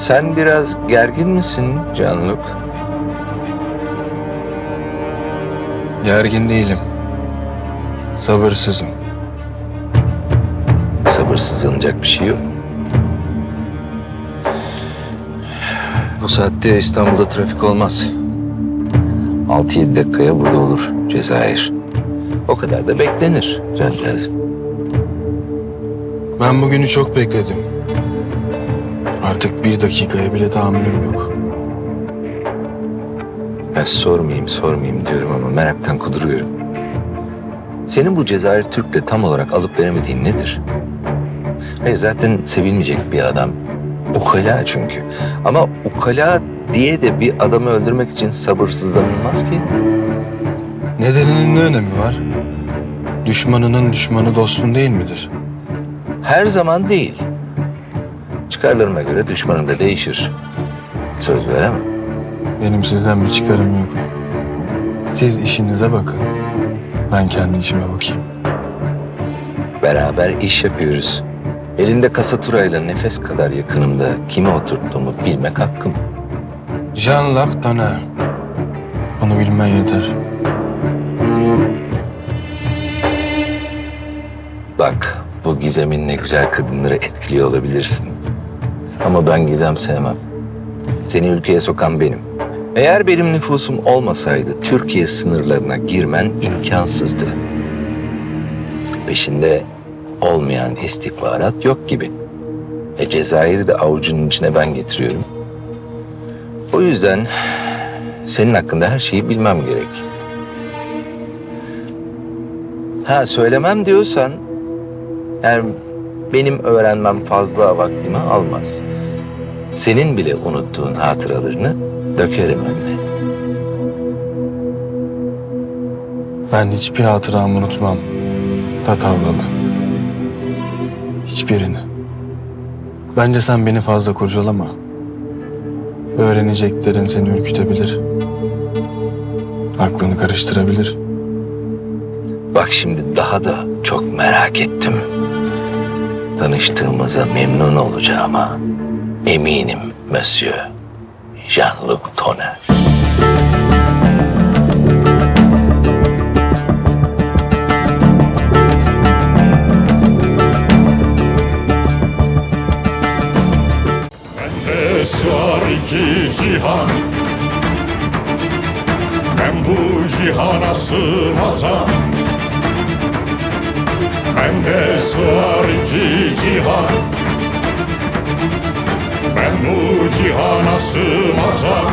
Sen biraz gergin misin Canluk? Gergin değilim. Sabırsızım. Sabırsızlanacak bir şey yok. Bu saatte İstanbul'da trafik olmaz. 6-7 dakikaya burada olur Cezayir. O kadar da beklenir cancağızım. Ben bugünü çok bekledim. Artık bir dakikaya bile tahammülüm yok. Ben sormayayım sormayayım diyorum ama meraktan kuduruyorum. Senin bu Cezayir Türk'le tam olarak alıp veremediğin nedir? Hayır zaten sevilmeyecek bir adam. Ukala çünkü. Ama ukala diye de bir adamı öldürmek için sabırsızlanılmaz ki. Nedeninin ne önemi var? Düşmanının düşmanı dostun değil midir? Her zaman değil. Çıkarlarıma göre düşmanın da değişir. Söz veremem. Benim sizden bir çıkarım yok. Siz işinize bakın. Ben kendi işime bakayım. Beraber iş yapıyoruz. Elinde kasaturayla nefes kadar yakınımda kimi oturttuğumu bilmek hakkım. Jean-Luc Dana. Bunu bilmen yeter. Bak bu gizeminle güzel kadınları etkiliyor olabilirsin. Ama ben gizem sevmem. Seni ülkeye sokan benim. Eğer benim nüfusum olmasaydı Türkiye sınırlarına girmen imkansızdı. Peşinde olmayan istihbarat yok gibi. E Cezayir'i de avucunun içine ben getiriyorum. O yüzden senin hakkında her şeyi bilmem gerek. Ha söylemem diyorsan yani benim öğrenmem fazla vaktimi almaz. Senin bile unuttuğun hatıralarını dökerim önüne. Ben hiçbir hatıramı unutmam. Tatavlalı. Hiçbirini. Bence sen beni fazla kurcalama. Öğreneceklerin seni ürkütebilir. Aklını karıştırabilir. Bak şimdi daha da çok merak ettim. Tanıştığımıza memnun olacağıma eminim Monsieur Jean-Luc Tonner. Bende sığar iki cihan Ben bu cihana sığmazam Bende sığar iki cihan. Ben bu cihana sığmazam